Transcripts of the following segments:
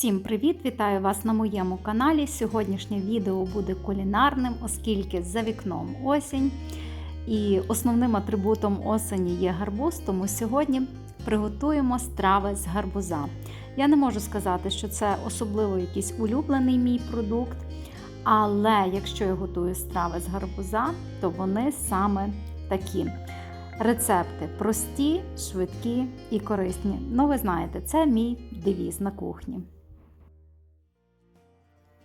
Всім привіт! Вітаю вас на моєму каналі. Сьогоднішнє відео буде кулінарним, оскільки за вікном осінь. І основним атрибутом осені є гарбуз, тому сьогодні приготуємо страви з гарбуза. Я не можу сказати, що це особливо якийсь улюблений мій продукт, але якщо я готую страви з гарбуза, то вони саме такі. Рецепти прості, швидкі і корисні. Ну, ви знаєте, це мій девіз на кухні.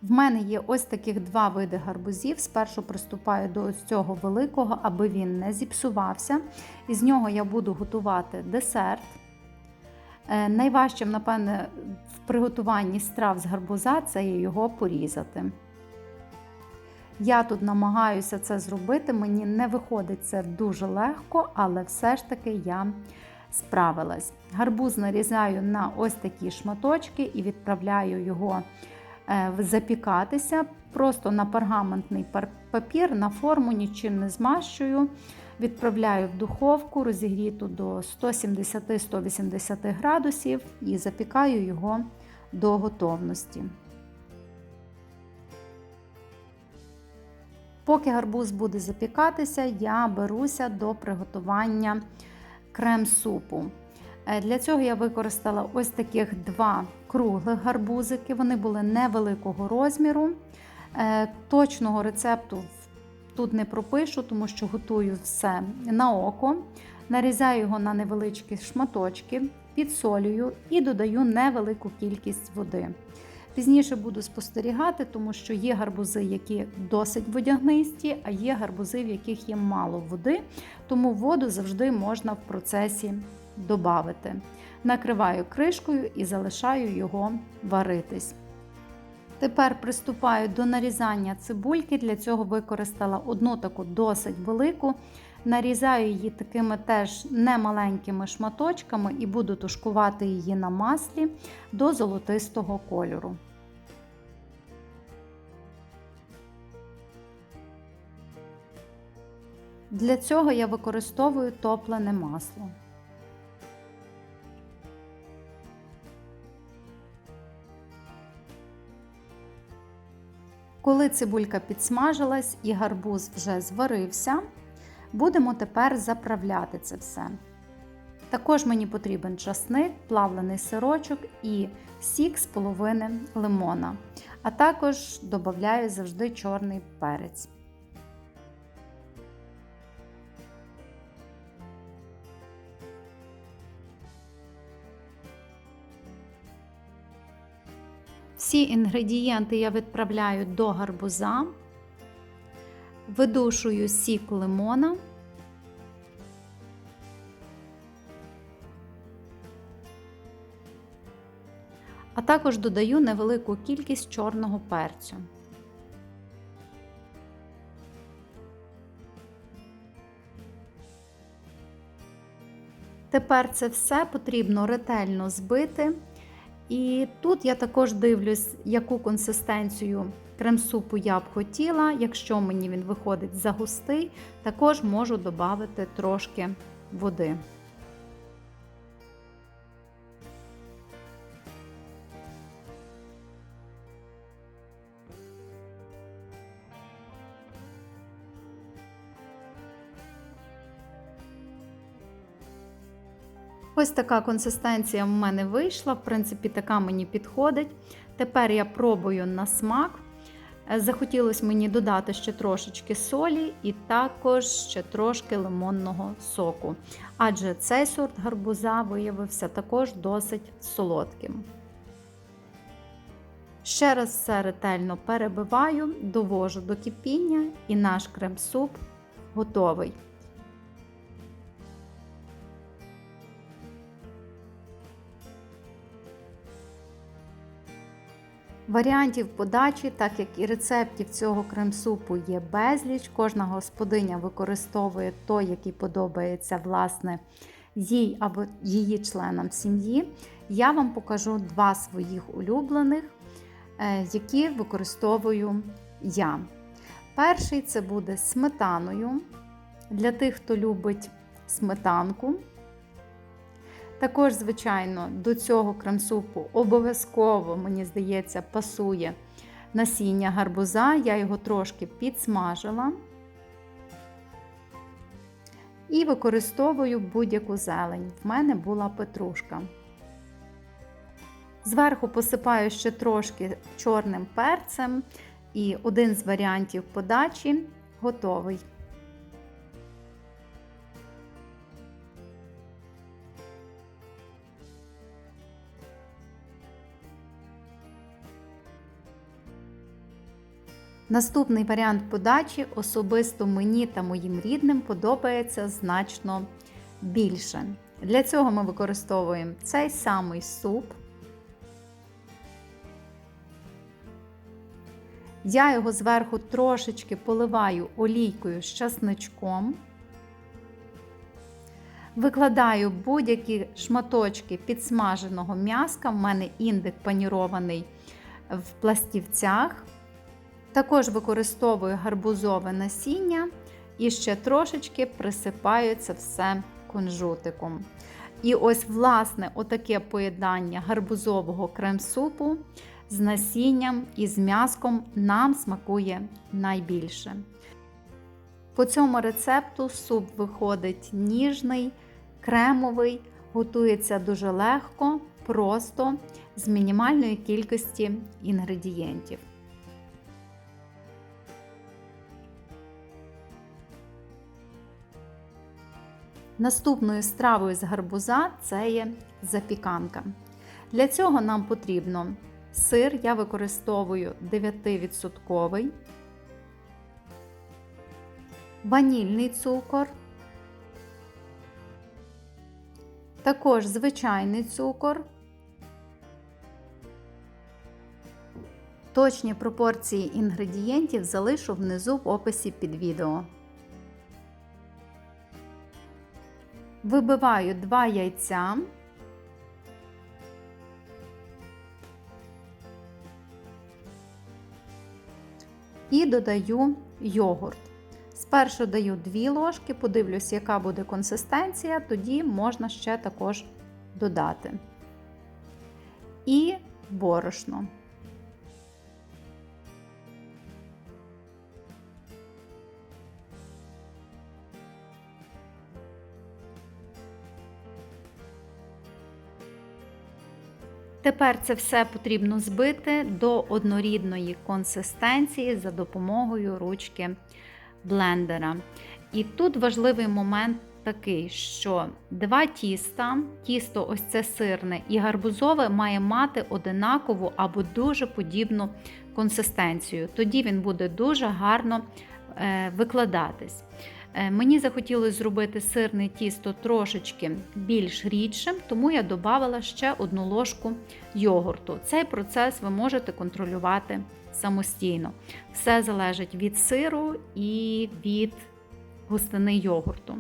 В мене є ось таких два види гарбузів. Спершу приступаю до ось цього великого, аби він не зіпсувався. Із нього я буду готувати десерт. Е, Найважчим, напевне, в приготуванні страв з гарбуза це його порізати. Я тут намагаюся це зробити, мені не виходить це дуже легко, але все ж таки я справилась. Гарбуз нарізаю на ось такі шматочки і відправляю його запікатися. Просто на пергаментний папір, на форму нічим не змащую. Відправляю в духовку, розігріту до 170-180 градусів і запікаю його до готовності. Поки гарбуз буде запікатися, я беруся до приготування крем-супу. Для цього я використала ось таких два круглих гарбузики. Вони були невеликого розміру. Точного рецепту тут не пропишу, тому що готую все на око. Нарізаю його на невеличкі шматочки, підсолюю і додаю невелику кількість води. Пізніше буду спостерігати, тому що є гарбузи, які досить водягнисті, а є гарбузи, в яких є мало води, тому воду завжди можна в процесі додати. Накриваю кришкою і залишаю його варитись. Тепер приступаю до нарізання цибульки. Для цього використала одну таку досить велику. Нарізаю її такими теж немаленькими шматочками і буду тушкувати її на маслі до золотистого кольору. Для цього я використовую топлене масло. Коли цибулька підсмажилась і гарбуз вже зварився, будемо тепер заправляти це все. Також мені потрібен часник, плавлений сирочок і сік з половини лимона, а також додаю завжди чорний перець. Всі інгредієнти я відправляю до гарбуза, видушую сік лимона. А також додаю невелику кількість чорного перцю. Тепер це все потрібно ретельно збити. І тут я також дивлюсь, яку консистенцію крем-супу я б хотіла. Якщо мені він виходить загустий, також можу додати трошки води. Ось така консистенція в мене вийшла, в принципі, така мені підходить. Тепер я пробую на смак. Захотілося мені додати ще трошечки солі і також ще трошки лимонного соку. Адже цей сорт гарбуза виявився також досить солодким. Ще раз все ретельно перебиваю, довожу до кипіння і наш крем-суп готовий. Варіантів подачі, так як і рецептів цього крем-супу є безліч. Кожна господиня використовує той, який подобається власне їй або її членам сім'ї. Я вам покажу два своїх улюблених, е, які використовую я. Перший це буде сметаною. Для тих, хто любить сметанку. Також, звичайно, до цього крем-супу обов'язково, мені здається, пасує насіння гарбуза. Я його трошки підсмажила і використовую будь-яку зелень. В мене була петрушка. Зверху посипаю ще трошки чорним перцем, і один з варіантів подачі готовий. Наступний варіант подачі особисто мені та моїм рідним подобається значно більше. Для цього ми використовуємо цей самий суп. Я його зверху трошечки поливаю олійкою з часничком. Викладаю будь-які шматочки підсмаженого м'яска. В мене індик панірований в пластівцях. Також використовую гарбузове насіння і ще трошечки присипаю це все кунжутиком. І ось, власне, отаке поєднання гарбузового крем-супу з насінням і з м'яском нам смакує найбільше. По цьому рецепту суп виходить ніжний, кремовий, готується дуже легко, просто, з мінімальної кількості інгредієнтів. Наступною стравою з гарбуза це є запіканка. Для цього нам потрібно сир, я використовую 9%, ванільний цукор, також звичайний цукор, точні пропорції інгредієнтів залишу внизу в описі під відео. Вибиваю 2 яйця. І додаю йогурт. Спершу даю 2 ложки, подивлюсь, яка буде консистенція, тоді можна ще також додати. І борошно. Тепер це все потрібно збити до однорідної консистенції за допомогою ручки блендера. І тут важливий момент такий, що два тіста, тісто ось це сирне і гарбузове, має мати одинакову або дуже подібну консистенцію. Тоді він буде дуже гарно е, викладатись. Е, мені захотілося зробити сирне тісто трошечки більш рідшим, тому я додала ще одну ложку йогурту. Цей процес ви можете контролювати самостійно. Все залежить від сиру і від густини йогурту.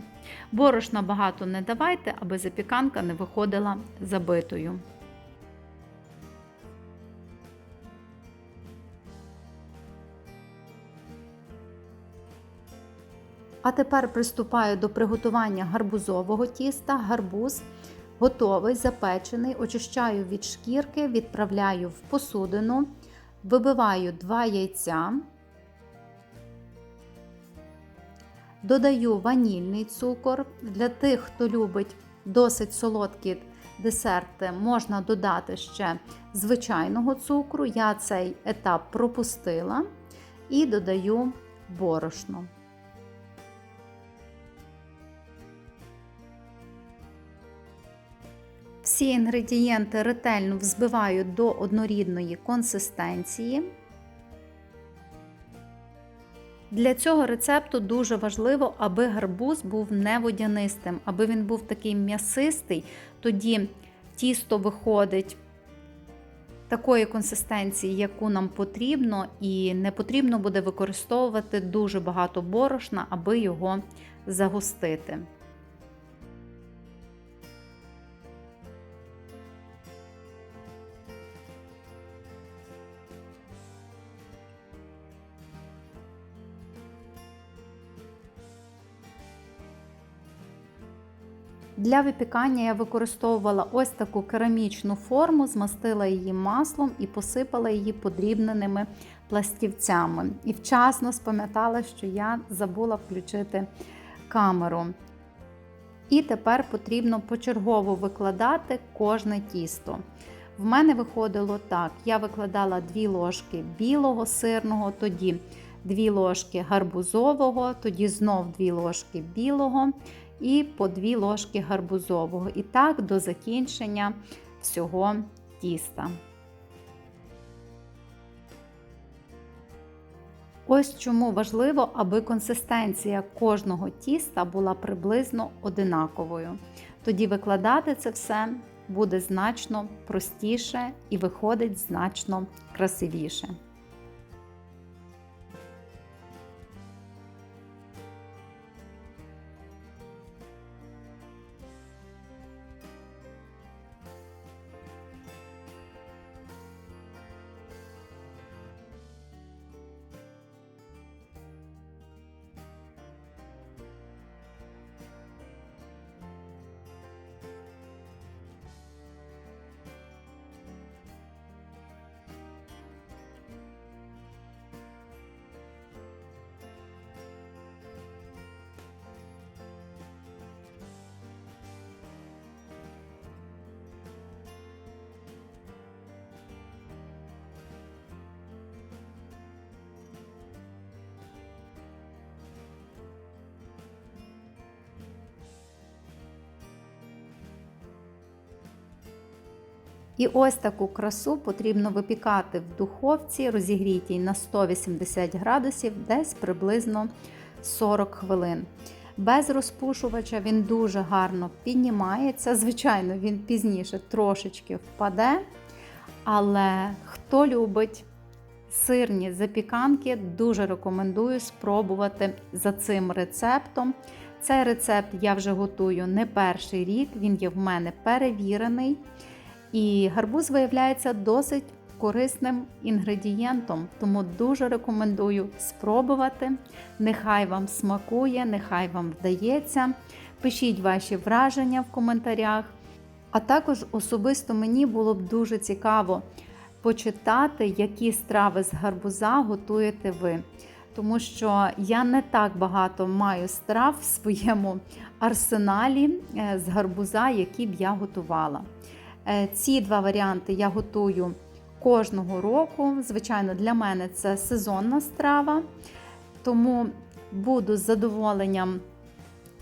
Борошна багато не давайте, аби запіканка не виходила забитою. А тепер приступаю до приготування гарбузового тіста. Гарбуз готовий, запечений, очищаю від шкірки, відправляю в посудину, вибиваю 2 яйця, додаю ванільний цукор. Для тих, хто любить досить солодкі десерти, можна додати ще звичайного цукру. Я цей етап пропустила і додаю борошно. Всі інгредієнти ретельно взбиваю до однорідної консистенції. Для цього рецепту дуже важливо, аби гарбуз був не водянистим, аби він був такий м'ясистий, тоді тісто виходить такої консистенції, яку нам потрібно, і не потрібно буде використовувати дуже багато борошна, аби його загустити. Для випікання я використовувала ось таку керамічну форму, змастила її маслом і посипала її подрібненими пластівцями. І вчасно спам'ятала, що я забула включити камеру. І тепер потрібно почергово викладати кожне тісто. В мене виходило так: я викладала 2 ложки білого сирного, тоді 2 ложки гарбузового, тоді знов 2 ложки білого і по 2 ложки гарбузового. І так до закінчення всього тіста. Ось чому важливо, аби консистенція кожного тіста була приблизно одинаковою. Тоді викладати це все буде значно простіше і виходить значно красивіше. І ось таку красу потрібно випікати в духовці, розігрітій на 180 градусів, десь приблизно 40 хвилин. Без розпушувача він дуже гарно піднімається. Звичайно, він пізніше трошечки впаде. Але хто любить сирні запіканки, дуже рекомендую спробувати за цим рецептом. Цей рецепт я вже готую не перший рік, він є в мене перевірений. І гарбуз виявляється досить корисним інгредієнтом, тому дуже рекомендую спробувати. Нехай вам смакує, нехай вам вдається. Пишіть ваші враження в коментарях. А також особисто мені було б дуже цікаво почитати, які страви з гарбуза готуєте ви. Тому що я не так багато маю страв в своєму арсеналі е, з гарбуза, які б я готувала. Е, ці два варіанти я готую кожного року. Звичайно, для мене це сезонна страва, тому буду з задоволенням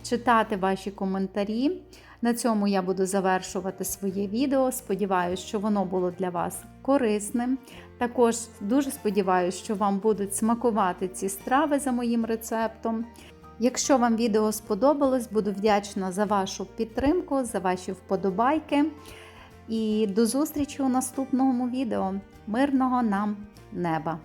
читати ваші коментарі. На цьому я буду завершувати своє відео. Сподіваюся, що воно було для вас корисним. Також дуже сподіваюся, що вам будуть смакувати ці страви за моїм рецептом. Якщо вам відео сподобалось, буду вдячна за вашу підтримку, за ваші вподобайки. І до зустрічі у наступному відео. Мирного нам неба!